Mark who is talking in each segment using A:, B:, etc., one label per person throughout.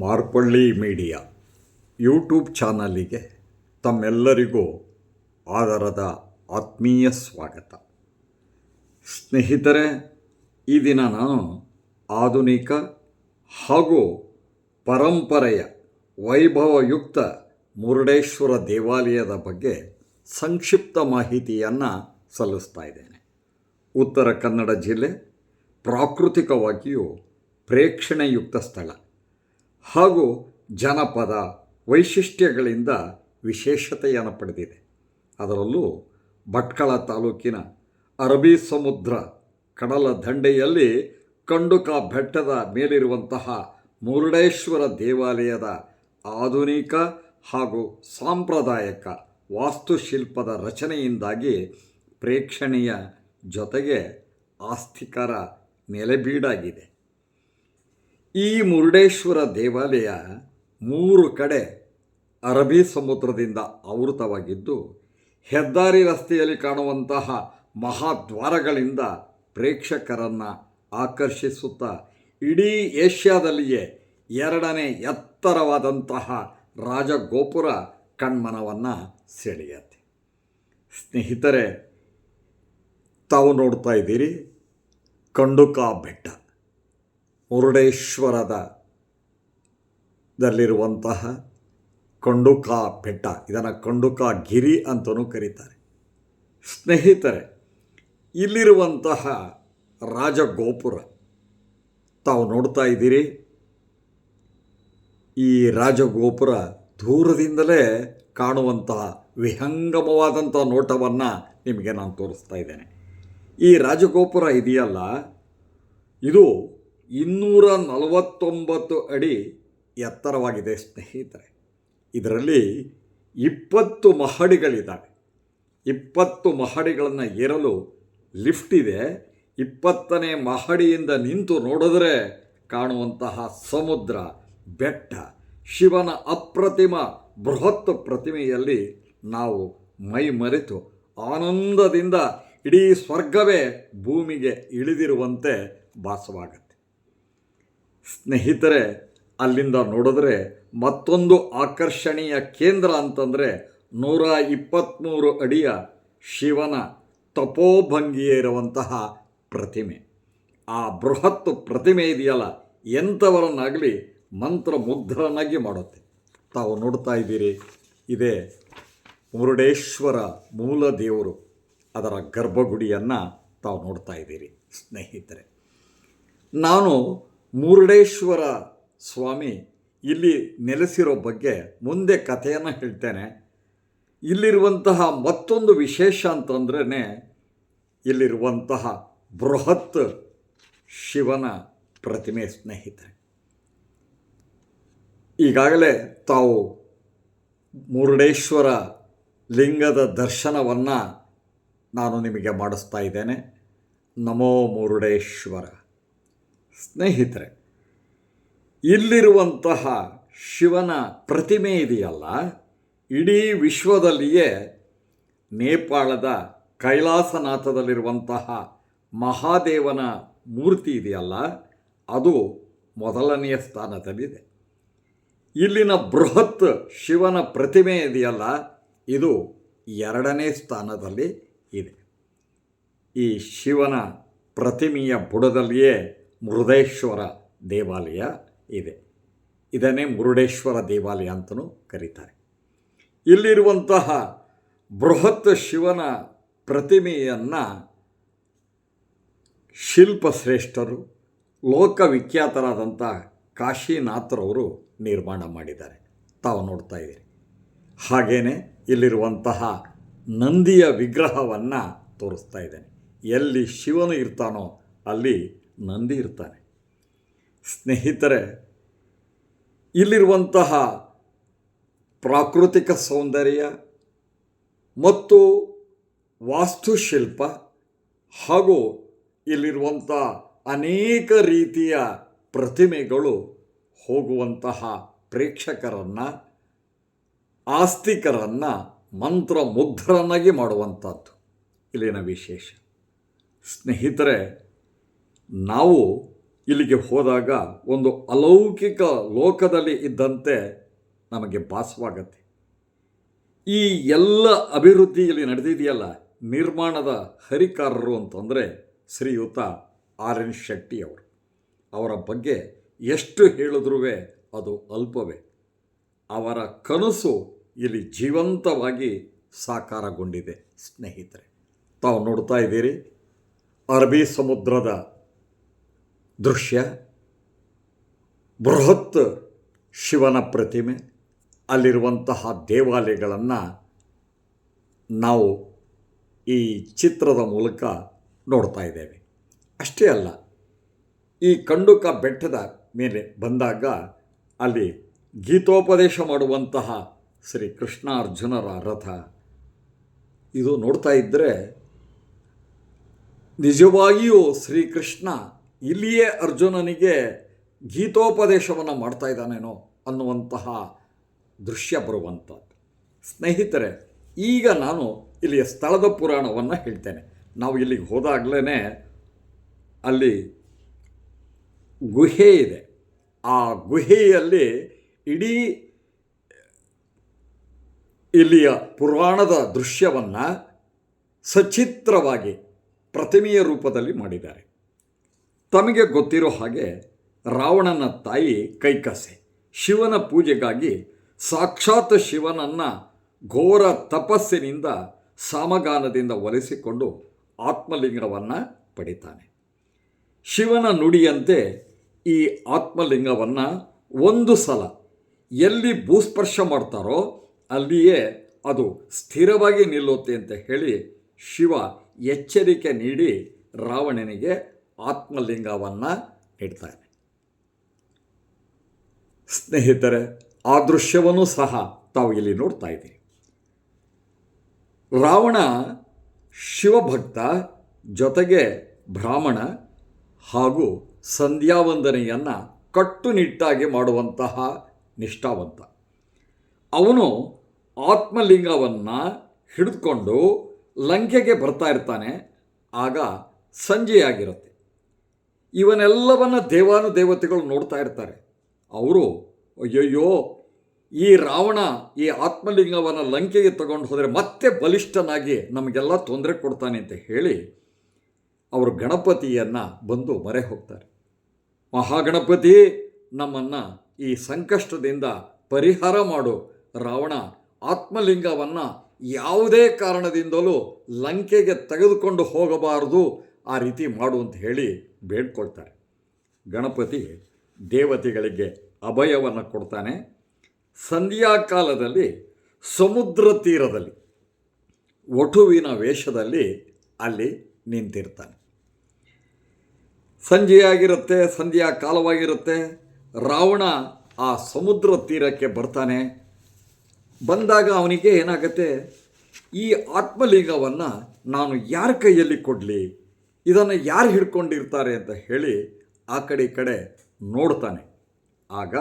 A: Marpalli media YouTube ಚಾನಲಿಗೆ ತಮ್ಮೆಲ್ಲರಿಗೂ ಆದರದ ಆತ್ಮೀಯ ಸ್ವಾಗತ. ಸ್ನೇಹಿತರೆ, ಈ ದಿನ ನಾನು ಆಧುನಿಕ ಹಾಗೂ ಪರಂಪರೆಯ ವೈಭವಯುಕ್ತ ಮುರುಡೇಶ್ವರ ದೇವಾಲಯದ ಬಗ್ಗೆ ಸಂಕ್ಷಿಪ್ತ ಮಾಹಿತಿಯನ್ನು ಸಲ್ಲಿಸ್ತಾ ಇದ್ದೇನೆ. ಉತ್ತರ ಕನ್ನಡ ಜಿಲ್ಲೆ ಪ್ರಾಕೃತಿಕವಾಗಿಯೂ ಪ್ರೇಕ್ಷಣೆಯುಕ್ತ ಸ್ಥಳ. ಹಾಗೂ ಜನಪದ ವೈಶಿಷ್ಟ್ಯಗಳಿಂದ ವಿಶೇಷತೆಯನ್ನು ಪಡೆದಿದೆ. ಅದರಲ್ಲೂ ಭಟ್ಕಳ ತಾಲೂಕಿನ ಅರಬಿ ಸಮುದ್ರ ಕಡಲ ದಂಡೆಯಲ್ಲಿ ಕಂಡುಕ ಬೆಟ್ಟದ ಮೇಲಿರುವಂತಹ ಮುರುಡೇಶ್ವರ ದೇವಾಲಯದ ಆಧುನಿಕ ಹಾಗೂ ಸಾಂಪ್ರದಾಯಿಕ ವಾಸ್ತುಶಿಲ್ಪದ ರಚನೆಯಿಂದಾಗಿ ಪ್ರೇಕ್ಷಣೀಯ ಜೊತೆಗೆ ಆಸ್ತಿಕರ ನೆಲೆಬೀಡಾಗಿದೆ. ಈ ಮುರುಡೇಶ್ವರ ದೇವಾಲಯ ಮೂರು ಕಡೆ ಅರಬ್ಬಿ ಸಮುದ್ರದಿಂದ ಆವೃತವಾಗಿದ್ದು, ಹೆದ್ದಾರಿ ರಸ್ತೆಯಲ್ಲಿ ಕಾಣುವಂತಹ ಮಹಾದ್ವಾರಗಳಿಂದ ಪ್ರೇಕ್ಷಕರನ್ನು ಆಕರ್ಷಿಸುತ್ತಾ, ಇಡೀ ಏಷ್ಯಾದಲ್ಲಿಯೇ ಎರಡನೇ ಎತ್ತರವಾದಂತಹ ರಾಜಗೋಪುರ ಕಣ್ಮನವನ್ನು ಸೆಳೆಯತ್ತೆ. ಸ್ನೇಹಿತರೆ, ತಾವು ನೋಡ್ತಾ ಇದ್ದೀರಿ, ಕಂಡುಕಾ ಬೆಟ್ಟ. ಮುರುಡೇಶ್ವರದ ದಲ್ಲಿರುವಂತಹ ಕಂಡುಕಾ ಬೆಟ್ಟ, ಇದನ್ನು ಕಂಡುಕಾ ಗಿರಿ ಅಂತಲೂ ಕರೀತಾರೆ. ಸ್ನೇಹಿತರೆ, ಇಲ್ಲಿರುವಂತಹ ರಾಜಗೋಪುರ, ತಾವು ನೋಡ್ತಾ ಇದ್ದೀರಿ, ಈ ರಾಜಗೋಪುರ ದೂರದಿಂದಲೇ ಕಾಣುವಂತಹ ವಿಹಂಗಮವಾದಂಥ ನೋಟವನ್ನು ನಿಮಗೆ ನಾನು ತೋರಿಸ್ತಾ ಇದ್ದೇನೆ. ಈ ರಾಜಗೋಪುರ ಇದೆಯಲ್ಲ, ಇದು ಇನ್ನೂರ ನಲವತ್ತೊಂಬತ್ತು ಅಡಿ ಎತ್ತರವಾಗಿದೆ, ಸ್ನೇಹಿತರೆ. ಇದರಲ್ಲಿ ಇಪ್ಪತ್ತು ಮಹಡಿಗಳಿದ್ದಾವೆ. ಇಪ್ಪತ್ತು ಮಹಡಿಗಳನ್ನು ಏರಲು ಲಿಫ್ಟ್ ಇದೆ. ಇಪ್ಪತ್ತನೇ ಮಹಡಿಯಿಂದ ನಿಂತು ನೋಡಿದ್ರೆ ಕಾಣುವಂತಹ ಸಮುದ್ರ, ಬೆಟ್ಟ, ಶಿವನ ಅಪ್ರತಿಮ, ಬೃಹತ್ ಪ್ರತಿಮೆಯಲ್ಲಿ ನಾವು ಮೈ ಮರೆತು ಆನಂದದಿಂದ ಇಡೀ ಸ್ವರ್ಗವೇ ಭೂಮಿಗೆ ಇಳಿದಿರುವಂತೆ ಭಾಸವಾಗುತ್ತೆ. ಸ್ನೇಹಿತರೆ, ಅಲ್ಲಿಂದ ನೋಡಿದ್ರೆ ಮತ್ತೊಂದು ಆಕರ್ಷಣೀಯ ಕೇಂದ್ರ ಅಂತಂದರೆ ನೂರ ಇಪ್ಪತ್ತ್ಮೂರು ಅಡಿಯ ಶಿವನ ತಪೋಭಂಗಿಯೇ ಪ್ರತಿಮೆ. ಆ ಬೃಹತ್ ಪ್ರತಿಮೆ ಇದೆಯಲ್ಲ, ಎಂಥವರನ್ನಾಗಲಿ ಮಂತ್ರಮುಗ್ಧರನ್ನಾಗಿ ಮಾಡುತ್ತೆ. ತಾವು ನೋಡ್ತಾ ಇದ್ದೀರಿ, ಇದೇ ಮುರುಡೇಶ್ವರ ಮೂಲ ದೇವರು ಅದರ ಗರ್ಭಗುಡಿಯನ್ನು ತಾವು ನೋಡ್ತಾ ಇದ್ದೀರಿ, ಸ್ನೇಹಿತರೆ. ನಾನು ಮುರುಡೇಶ್ವರ ಸ್ವಾಮಿ ಇಲ್ಲಿ ನೆಲೆಸಿರೋ ಬಗ್ಗೆ ಮುಂದೆ ಕಥೆಯನ್ನು ಹೇಳ್ತೇನೆ. ಇಲ್ಲಿರುವಂತಹ ಮತ್ತೊಂದು ವಿಶೇಷ ಅಂತಂದ್ರೇ ಇಲ್ಲಿರುವಂತಹ ಬೃಹತ್ ಶಿವನ ಪ್ರತಿಮೆ ಸ್ನೇಹಿತರೆ. ಈಗಾಗಲೇ ತಾವು ಮುರುಡೇಶ್ವರ ಲಿಂಗದ ದರ್ಶನವನ್ನು ನಾನು ನಿಮಗೆ ಮಾಡಿಸ್ತಾ ಇದ್ದೇನೆ. ನಮೋ ಮುರುಡೇಶ್ವರ. ಸ್ನೇಹಿತರೆ, ಇಲ್ಲಿರುವಂತಹ ಶಿವನ ಪ್ರತಿಮೆ ಇದೆಯಲ್ಲ? ಇಡೀ ವಿಶ್ವದಲ್ಲಿಯೇ ನೇಪಾಳದ ಕೈಲಾಸನಾಥದಲ್ಲಿರುವಂತಹ ಮಹಾದೇವನ ಮೂರ್ತಿ ಇದೆಯಲ್ಲ? ಅದು ಮೊದಲನೆಯ ಸ್ಥಾನದಲ್ಲಿದೆ. ಇಲ್ಲಿನ ಬೃಹತ್ ಶಿವನ ಪ್ರತಿಮೆ ಇದೆಯಲ್ಲ? ಇದು ಎರಡನೇ ಸ್ಥಾನದಲ್ಲಿ ಇದೆ. ಈ ಶಿವನ ಪ್ರತಿಮೆಯ ಬುಡದಲ್ಲಿಯೇ ಮುರುಡೇಶ್ವರ ದೇವಾಲಯ ಇದೆ. ಇದನ್ನೇ ಮುರುಡೇಶ್ವರ ದೇವಾಲಯ ಅಂತಲೂ ಕರೀತಾರೆ. ಇಲ್ಲಿರುವಂತಹ ಬೃಹತ್ ಶಿವನ ಪ್ರತಿಮೆಯನ್ನು ಶಿಲ್ಪಶ್ರೇಷ್ಠರು, ಲೋಕವಿಖ್ಯಾತರಾದಂಥ ಕಾಶಿನಾಥರವರು ನಿರ್ಮಾಣ ಮಾಡಿದ್ದಾರೆ. ತಾವು ನೋಡ್ತಾ ಇದ್ದೀರಿ. ಹಾಗೆಯೇ ಇಲ್ಲಿರುವಂತಹ ನಂದಿಯ ವಿಗ್ರಹವನ್ನು ತೋರಿಸ್ತಾ ಇದ್ದೇನೆ. ಎಲ್ಲಿ ಶಿವನು ಇರ್ತಾನೋ ಅಲ್ಲಿ ನಂದಿ ಇರ್ತಾನೆ. ಸ್ನೇಹಿತರೆ, ಇಲ್ಲಿರುವಂತಹ ಪ್ರಾಕೃತಿಕ ಸೌಂದರ್ಯ ಮತ್ತು ವಾಸ್ತುಶಿಲ್ಪ ಹಾಗೂ ಇಲ್ಲಿರುವಂಥ ಅನೇಕ ರೀತಿಯ ಪ್ರತಿಮೆಗಳು ಹೋಗುವಂತಹ ಪ್ರೇಕ್ಷಕರನ್ನು, ಆಸ್ತಿಕರನ್ನು, ಮಂತ್ರಮುಗ್ಧರನ್ನಾಗಿ ಮಾಡುವಂಥದ್ದು ಇಲ್ಲಿನ ವಿಶೇಷ. ಸ್ನೇಹಿತರೆ ನಾವು ಇಲ್ಲಿಗೆ ಹೋದಾಗ ಒಂದು ಅಲೌಕಿಕ ಲೋಕದಲ್ಲಿ ಇದ್ದಂತೆ ನಮಗೆ ಭಾಸವಾಗತ್ತೆ. ಈ ಎಲ್ಲ ಅಭಿವೃದ್ಧಿಯಲ್ಲಿ ನಡೆದಿದೆಯಲ್ಲ, ನಿರ್ಮಾಣದ ಹರಿಕಾರರು ಅಂತಂದರೆ ಶ್ರೀಯುತ ಆರ್ ಎನ್ ಶೆಟ್ಟಿ ಅವರು. ಅವರ ಬಗ್ಗೆ ಎಷ್ಟು ಹೇಳಿದ್ರೂ ಅದು ಅಲ್ಪವೇ. ಅವರ ಕನಸು ಇಲ್ಲಿ ಜೀವಂತವಾಗಿ ಸಾಕಾರಗೊಂಡಿದೆ, ಸ್ನೇಹಿತರೆ. ತಾವು ನೋಡ್ತಾ ಇದ್ದೀರಿ ಅರಬಿ ಸಮುದ್ರದ ದೃಶ್ಯ, ಬೃಹತ್ ಶಿವನ ಪ್ರತಿಮೆ, ಅಲ್ಲಿರುವಂತಹ ದೇವಾಲಯಗಳನ್ನು ನಾವು ಈ ಚಿತ್ರದ ಮೂಲಕ ನೋಡ್ತಾ ಇದ್ದೇವೆ. ಅಷ್ಟೇ ಅಲ್ಲ, ಈ ಕಂಡುಕ ಬೆಟ್ಟದ ಮೇಲೆ ಬಂದಾಗ ಅಲ್ಲಿ ಗೀತೋಪದೇಶ ಮಾಡುವಂತಹ ಶ್ರೀ ಕೃಷ್ಣ ಅರ್ಜುನರ ರಥ. ಇದು ನೋಡ್ತಾ ಇದ್ದರೆ ನಿಜವಾಗಿಯೂ ಶ್ರೀಕೃಷ್ಣ ಇಲ್ಲಿಯೇ ಅರ್ಜುನನಿಗೆ ಗೀತೋಪದೇಶವನ್ನು ಮಾಡ್ತಾ ಇದ್ದಾನೇನೋ ಅನ್ನುವಂತಹ ದೃಶ್ಯ ಬರುವಂಥದ್ದು ಸ್ನೇಹಿತರೆ, ಈಗ ನಾನು ಇಲ್ಲಿಯ ಸ್ಥಳದ ಪುರಾಣವನ್ನು ಹೇಳ್ತೇನೆ. ನಾವು ಇಲ್ಲಿಗೆ ಹೋದಾಗಲೇ ಅಲ್ಲಿ ಗುಹೆ ಇದೆ. ಆ ಗುಹೆಯಲ್ಲಿ ಇಡೀ ಇಲ್ಲಿಯ ಪುರಾಣದ ದೃಶ್ಯವನ್ನು ಸಚಿತ್ರವಾಗಿ ಪ್ರತಿಮೆಯ ರೂಪದಲ್ಲಿ ಮಾಡಿದ್ದಾರೆ. ತಮಗೆ ಗೊತ್ತಿರೋ ಹಾಗೆ ರಾವಣನ ತಾಯಿ ಕೈಕಸೆ. ಶಿವನ ಪೂಜೆಗಾಗಿ ಸಾಕ್ಷಾತ್ ಶಿವನನ್ನು ಘೋರ ತಪಸ್ಸಿನಿಂದ ಸಾಮಗಾನದಿಂದ ಒಲಿಸಿಕೊಂಡು ಆತ್ಮಲಿಂಗವನ್ನು ಪಡಿತಾನೆ. ಶಿವನ ನುಡಿಯಂತೆ ಈ ಆತ್ಮಲಿಂಗವನ್ನು ಒಂದು ಸಲ ಎಲ್ಲಿ ಭೂಸ್ಪರ್ಶ ಮಾಡ್ತಾರೋ ಅಲ್ಲಿಯೇ ಅದು ಸ್ಥಿರವಾಗಿ ನಿಲ್ಲುತ್ತೆ ಅಂತ ಹೇಳಿ ಶಿವ ಎಚ್ಚರಿಕೆ ನೀಡಿ ರಾವಣನಿಗೆ ಆತ್ಮಲಿಂಗವನ್ನು ನೀಡ್ತಾನೆ ಸ್ನೇಹಿತರೆ, ಆ ದೃಶ್ಯವನ್ನು ಸಹ ತಾವು ಇಲ್ಲಿ ನೋಡ್ತಾ ಇದ್ದೀರಿ ರಾವಣ ಶಿವಭಕ್ತ ಜೊತೆಗೆ ಬ್ರಾಹ್ಮಣ ಹಾಗೂ ಸಂಧ್ಯಾವಂದನೆಯನ್ನು ಕಟ್ಟುನಿಟ್ಟಾಗಿ ಮಾಡುವಂತಹ ನಿಷ್ಠಾವಂತ. ಅವನು ಆತ್ಮಲಿಂಗವನ್ನು ಹಿಡಿದುಕೊಂಡು ಲಂಕೆಗೆ ಬರ್ತಾ ಇರ್ತಾನೆ, ಆಗ ಸಂಜೆಯಾಗಿರುತ್ತೆ. ಇವನೆಲ್ಲವನ್ನ ದೇವಾನುದೇವತೆಗಳು ನೋಡ್ತಾ ಇರ್ತಾರೆ. ಅವರು, ಅಯ್ಯಯ್ಯೋ, ಈ ರಾವಣ ಈ ಆತ್ಮಲಿಂಗವನ್ನು ಲಂಕೆಗೆ ತಗೊಂಡು ಹೋದರೆ ಮತ್ತೆ ಬಲಿಷ್ಠನಾಗಿ ನಮಗೆಲ್ಲ ತೊಂದರೆ ಕೊಡ್ತಾನೆ ಅಂತ ಹೇಳಿ ಅವರು ಗಣಪತಿಯನ್ನು ಬಂದು ಮರೆ ಹೋಗ್ತಾರೆ. ಮಹಾಗಣಪತಿ, ನಮ್ಮನ್ನು ಈ ಸಂಕಷ್ಟದಿಂದ ಪರಿಹಾರ ಮಾಡು. ರಾವಣ ಆತ್ಮಲಿಂಗವನ್ನು ಯಾವುದೇ ಕಾರಣದಿಂದಲೂ ಲಂಕೆಗೆ ತೆಗೆದುಕೊಂಡು ಹೋಗಬಾರದು. ಆ ರೀತಿ ಮಾಡು ಅಂತ ಹೇಳಿ ಬೇಡ್ಕೊಳ್ತಾರೆ. ಗಣಪತಿ ದೇವತೆಗಳಿಗೆ ಅಭಯವನ್ನು ಕೊಡ್ತಾನೆ. ಸಂಧ್ಯಾಕಾಲದಲ್ಲಿ ಸಮುದ್ರ ತೀರದಲ್ಲಿ ಒಟುವಿನ ವೇಷದಲ್ಲಿ ಅಲ್ಲಿ ನಿಂತಿರ್ತಾನೆ. ಸಂಜೆಯಾಗಿರುತ್ತೆ ಸಂಧ್ಯಾ ಕಾಲವಾಗಿರುತ್ತೆ. ರಾವಣ ಆ ಸಮುದ್ರ ತೀರಕ್ಕೆ ಬರ್ತಾನೆ. ಬಂದಾಗ ಅವನಿಗೆ ಏನಾಗುತ್ತೆ? ಈ ಆತ್ಮಲಿಂಗವನ್ನು ನಾನು ಯಾರ ಕೈಯಲ್ಲಿ ಕೊಡಲಿ? ಇದನ್ನು ಯಾರು ಹಿಡ್ಕೊಂಡಿರ್ತಾರೆ ಅಂತ ಹೇಳಿ ಆ ಕಡೆ ಈ ಕಡೆ ನೋಡ್ತಾನೆ. ಆಗ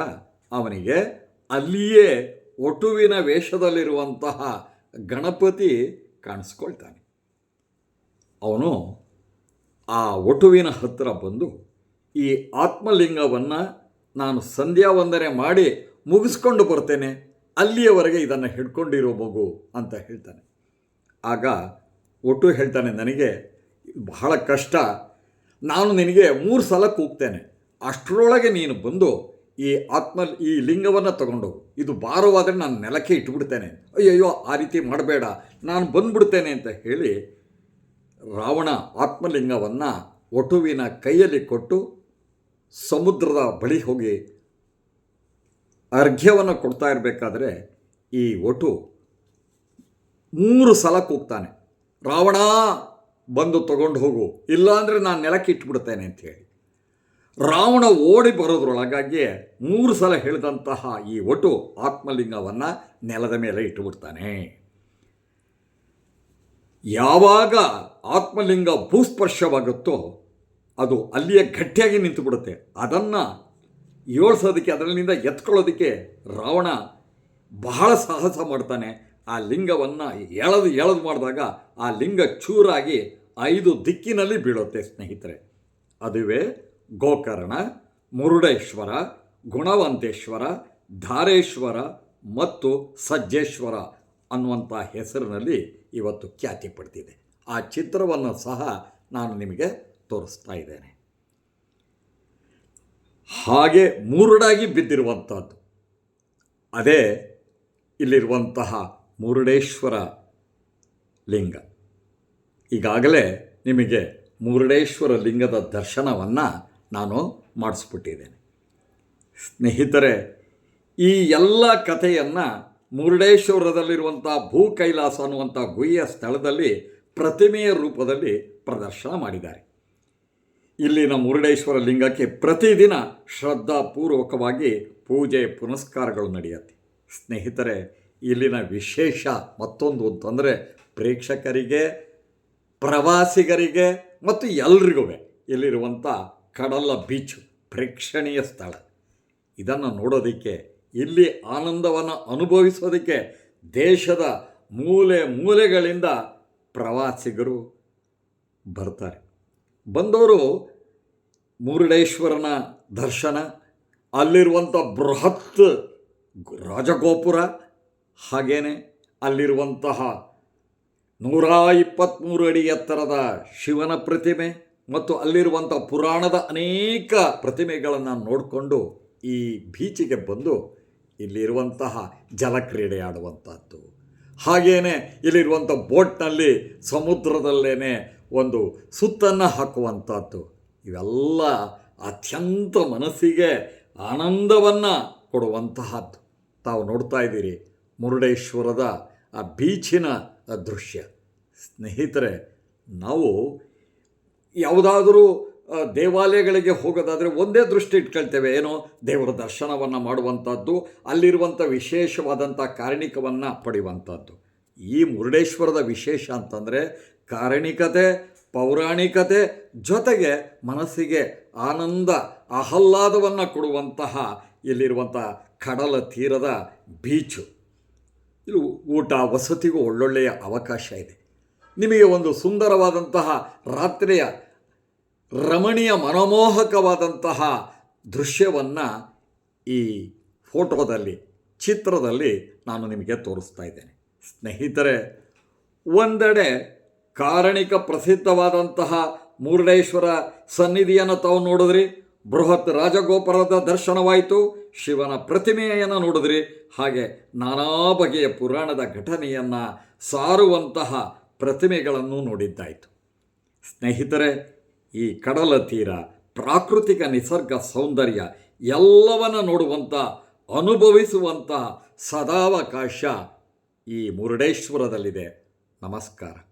A: ಅವನಿಗೆ ಅಲ್ಲಿಯೇ ಒಟುವಿನ ವೇಷದಲ್ಲಿರುವಂತಹ ಗಣಪತಿ ಕಾಣಿಸ್ಕೊಳ್ತಾನೆ. ಅವನು ಆ ಒಟುವಿನ ಹತ್ತಿರ ಬಂದು, ಈ ಆತ್ಮಲಿಂಗವನ್ನು ನಾನು ಸಂಧ್ಯಾ ವಂದನೆ ಮಾಡಿ ಮುಗಿಸ್ಕೊಂಡು ಬರ್ತೇನೆ, ಅಲ್ಲಿಯವರೆಗೆ ಇದನ್ನು ಹಿಡ್ಕೊಂಡಿರೋ ಮಗು, ಅಂತ ಹೇಳ್ತಾನೆ. ಆಗ ಒಟ್ಟು ಹೇಳ್ತಾನೆ, ನನಗೆ ಬಹಳ ಕಷ್ಟ. ನಾನು ನಿನಗೆ ಮೂರು ಸಲ ಕೂಗ್ತೇನೆ. ಅಷ್ಟರೊಳಗೆ ನೀನು ಬಂದು ಈ ಆತ್ಮ, ಈ ಲಿಂಗವನ್ನು ತಗೊಂಡು ಇದು ಭಾರವಾದರೆ ನಾನು ನೆಲಕ್ಕೆ ಇಟ್ಬಿಡ್ತೇನೆ. ಅಯ್ಯಯ್ಯೋ, ಆ ರೀತಿ ಮಾಡಬೇಡ. ನಾನು ಬಂದ್ಬಿಡ್ತೇನೆ ಅಂತ ಹೇಳಿ ರಾವಣ ಆತ್ಮಲಿಂಗವನ್ನು ಒಟುವಿನ ಕೈಯಲ್ಲಿ ಕೊಟ್ಟು ಸಮುದ್ರದ ಬಳಿ ಹೋಗಿ ಅರ್ಘ್ಯವನ್ನು ಕೊಡ್ತಾ ಇರಬೇಕಾದ್ರೆ ಈ ಒಟು ಮೂರು ಸಲ ಕೂಗ್ತಾನೆ. ರಾವಣ ಬಂದು ತಗೊಂಡು ಹೋಗು. ಇಲ್ಲಾಂದರೆ ನಾನು ನೆಲಕ್ಕೆ ಇಟ್ಬಿಡ್ತೇನೆ ಅಂತ ಹೇಳಿ. ರಾವಣ ಓಡಿ ಬರೋದ್ರೊಳಗಾಗಿ ಮೂರು ಸಲ ಹೇಳಿದಂತಹ ಈ ಒಟು ಆತ್ಮಲಿಂಗವನ್ನು ನೆಲದ ಮೇಲೆ ಇಟ್ಟುಬಿಡ್ತಾನೆ. ಯಾವಾಗ ಆತ್ಮಲಿಂಗ ಭೂಸ್ಪರ್ಶವಾಗುತ್ತೋ ಅದು ಅಲ್ಲಿಯೇ ಗಟ್ಟಿಯಾಗಿ ನಿಂತು ಬಿಡುತ್ತೆ ಅದನ್ನು ಏಳ್ಸೋದಕ್ಕೆ ಅದರಿಂದ ಎತ್ಕೊಳ್ಳೋದಕ್ಕೆ ರಾವಣ ಬಹಳ ಸಾಹಸ ಮಾಡ್ತಾನೆ. ಆ ಲಿಂಗವನ್ನು ಎಳೆದು ಎಳೆದು ಮಾಡಿದಾಗ ಆ ಲಿಂಗ ಚೂರಾಗಿ ಐದು ದಿಕ್ಕಿನಲ್ಲಿ ಬೀಳುತ್ತೆ ಸ್ನೇಹಿತರೆ. ಅದುವೇ ಗೋಕರ್ಣ, ಮುರುಡೇಶ್ವರ, ಗುಣವಂತೇಶ್ವರ, ಧಾರೇಶ್ವರ ಮತ್ತು ಸಜ್ಜೇಶ್ವರ ಅನ್ನುವಂಥ ಹೆಸರಿನಲ್ಲಿ ಇವತ್ತು ಖ್ಯಾತಿ ಪಡೆದಿದೆ ಆ ಚಿತ್ರವನ್ನು ಸಹ ನಾನು ನಿಮಗೆ ತೋರಿಸ್ತಾ ಇದ್ದೇನೆ. ಹಾಗೆ ಮುರುಡಾಗಿ ಬಿದ್ದಿರುವಂಥದ್ದು. ಅದೇ ಇಲ್ಲಿರುವಂತಹ ಮುರುಡೇಶ್ವರ ಲಿಂಗ. ಈಗಾಗಲೇ ನಿಮಗೆ ಮುರುಡೇಶ್ವರ ಲಿಂಗದ ದರ್ಶನವನ್ನು ನಾನು ಮಾಡಿಸ್ಬಿಟ್ಟಿದ್ದೇನೆ. ಸ್ನೇಹಿತರೆ, ಈ ಎಲ್ಲ ಕಥೆಯನ್ನು ಮುರುಡೇಶ್ವರದಲ್ಲಿರುವಂಥ ಭೂ ಕೈಲಾಸ ಅನ್ನುವಂಥ ಗುಹೆಯ ಸ್ಥಳದಲ್ಲಿ ಪ್ರತಿಮೆಯ ರೂಪದಲ್ಲಿ ಪ್ರದರ್ಶನ ಮಾಡಿದ್ದಾರೆ. ಇಲ್ಲಿನ ಮುರುಡೇಶ್ವರ ಲಿಂಗಕ್ಕೆ ಪ್ರತಿದಿನ ಶ್ರದ್ಧಾಪೂರ್ವಕವಾಗಿ ಪೂಜೆ ಪುನಸ್ಕಾರಗಳು ನಡೆಯುತ್ತೆ. ಸ್ನೇಹಿತರೆ ಇಲ್ಲಿನ ವಿಶೇಷ ಮತ್ತೊಂದು ಅಂತಂದರೆ ಪ್ರೇಕ್ಷಕರಿಗೆ, ಪ್ರವಾಸಿಗರಿಗೆ ಮತ್ತು ಎಲ್ರಿಗೂ ಇಲ್ಲಿರುವಂಥ ಕಡಲ ಬೀಚ್ ಪ್ರೇಕ್ಷಣೀಯ ಸ್ಥಳ. ಇದನ್ನು ನೋಡೋದಕ್ಕೆ, ಇಲ್ಲಿ ಆನಂದವನ್ನು ಅನುಭವಿಸೋದಕ್ಕೆ ದೇಶದ ಮೂಲೆ ಮೂಲೆಗಳಿಂದ ಪ್ರವಾಸಿಗರು ಬರ್ತಾರೆ. ಬಂದವರು ಮುರುಡೇಶ್ವರನ ದರ್ಶನ, ಅಲ್ಲಿರುವಂಥ ಬೃಹತ್ ರಾಜಗೋಪುರ ಹಾಗೇನೆ ಅಲ್ಲಿರುವಂತಹ ನೂರ ಇಪ್ಪತ್ತ್ಮೂರು ಅಡಿ ಎತ್ತರದ ಶಿವನ ಪ್ರತಿಮೆ ಮತ್ತು ಅಲ್ಲಿರುವಂಥ ಪುರಾಣದ ಅನೇಕ ಪ್ರತಿಮೆಗಳನ್ನು ನೋಡಿಕೊಂಡು ಈ ಬೀಚಿಗೆ ಬಂದು ಇಲ್ಲಿರುವಂತಹ ಜಲಕ್ರೀಡೆ ಆಡುವಂಥದ್ದು ಹಾಗೆಯೇ ಇಲ್ಲಿರುವಂಥ ಬೋಟ್ನಲ್ಲಿ ಸಮುದ್ರದಲ್ಲೇ ಒಂದು ಸುತ್ತನ್ನು ಹಾಕುವಂಥದ್ದು ಇವೆಲ್ಲ ಅತ್ಯಂತ ಮನಸ್ಸಿಗೆ ಆನಂದವನ್ನು ಕೊಡುವಂತಹದ್ದು. ತಾವು ನೋಡ್ತಾ ಇದ್ದೀರಿ ಮುರುಡೇಶ್ವರದ ಆ ಬೀಚಿನ ದೃಶ್ಯ. ಸ್ನೇಹಿತರೆ, ನಾವು ಯಾವುದಾದರೂ ದೇವಾಲಯಗಳಿಗೆ ಹೋಗೋದಾದರೆ ಒಂದೇ ದೃಷ್ಟಿ ಇಟ್ಕೊಳ್ತೇವೆ. ಏನೋ ದೇವರ ದರ್ಶನವನ್ನು ಮಾಡುವಂಥದ್ದು, ಅಲ್ಲಿರುವಂಥ ವಿಶೇಷವಾದಂಥ ಕಾರಣಿಕವನ್ನು ಪಡೆಯುವಂಥದ್ದು. ಈ ಮುರುಡೇಶ್ವರದ ವಿಶೇಷ ಅಂತಂದರೆ ಕಾರಣಿಕತೆ, ಪೌರಾಣಿಕತೆ ಜೊತೆಗೆ ಮನಸ್ಸಿಗೆ ಆನಂದ, ಆಹ್ಲಾದವನ್ನು ಕೊಡುವಂತಹ ಇಲ್ಲಿರುವಂಥ ಕಡಲ ತೀರದ ಬೀಚು. ಇದು ಊಟ ವಸತಿಗೂ ಒಳ್ಳೊಳ್ಳೆಯ ಅವಕಾಶ ಇದೆ. ನಿಮಗೆ ಒಂದು ಸುಂದರವಾದಂತಹ ರಾತ್ರಿಯ ರಮಣೀಯ ಮನಮೋಹಕವಾದಂತಹ ದೃಶ್ಯವನ್ನು ಈ ಫೋಟೋದಲ್ಲಿ, ಚಿತ್ರದಲ್ಲಿ ನಾನು ನಿಮಗೆ ತೋರಿಸ್ತಾ ಇದ್ದೇನೆ. ಸ್ನೇಹಿತರೆ, ಒಂದೆಡೆ ಕಾರಣಿಕ ಪ್ರಸಿದ್ಧವಾದಂತಹ ಮುರುಡೇಶ್ವರ ಸನ್ನಿಧಿಯನ್ನು ತಾವು ನೋಡಿದ್ರಿ. ಬೃಹತ್ ರಾಜಗೋಪುರದ ದರ್ಶನವಾಯಿತು. ಶಿವನ ಪ್ರತಿಮೆಯನ್ನು ನೋಡಿದ್ರಿ? ಹಾಗೆ ನಾನಾ ಬಗೆಯ ಪುರಾಣದ ಘಟನೆಯನ್ನು ಸಾರುವಂತಹ ಪ್ರತಿಮೆಗಳನ್ನು ನೋಡಿದ್ದಾಯಿತು. ಸ್ನೇಹಿತರೆ, ಈ ಕಡಲ ತೀರ, ಪ್ರಾಕೃತಿಕ ನಿಸರ್ಗ ಸೌಂದರ್ಯ ಎಲ್ಲವನ್ನು ನೋಡುವಂಥ ಅನುಭವಿಸುವಂತಹ ಸದಾವಕಾಶ ಈ ಮುರುಡೇಶ್ವರದಲ್ಲಿದೆ. ನಮಸ್ಕಾರ.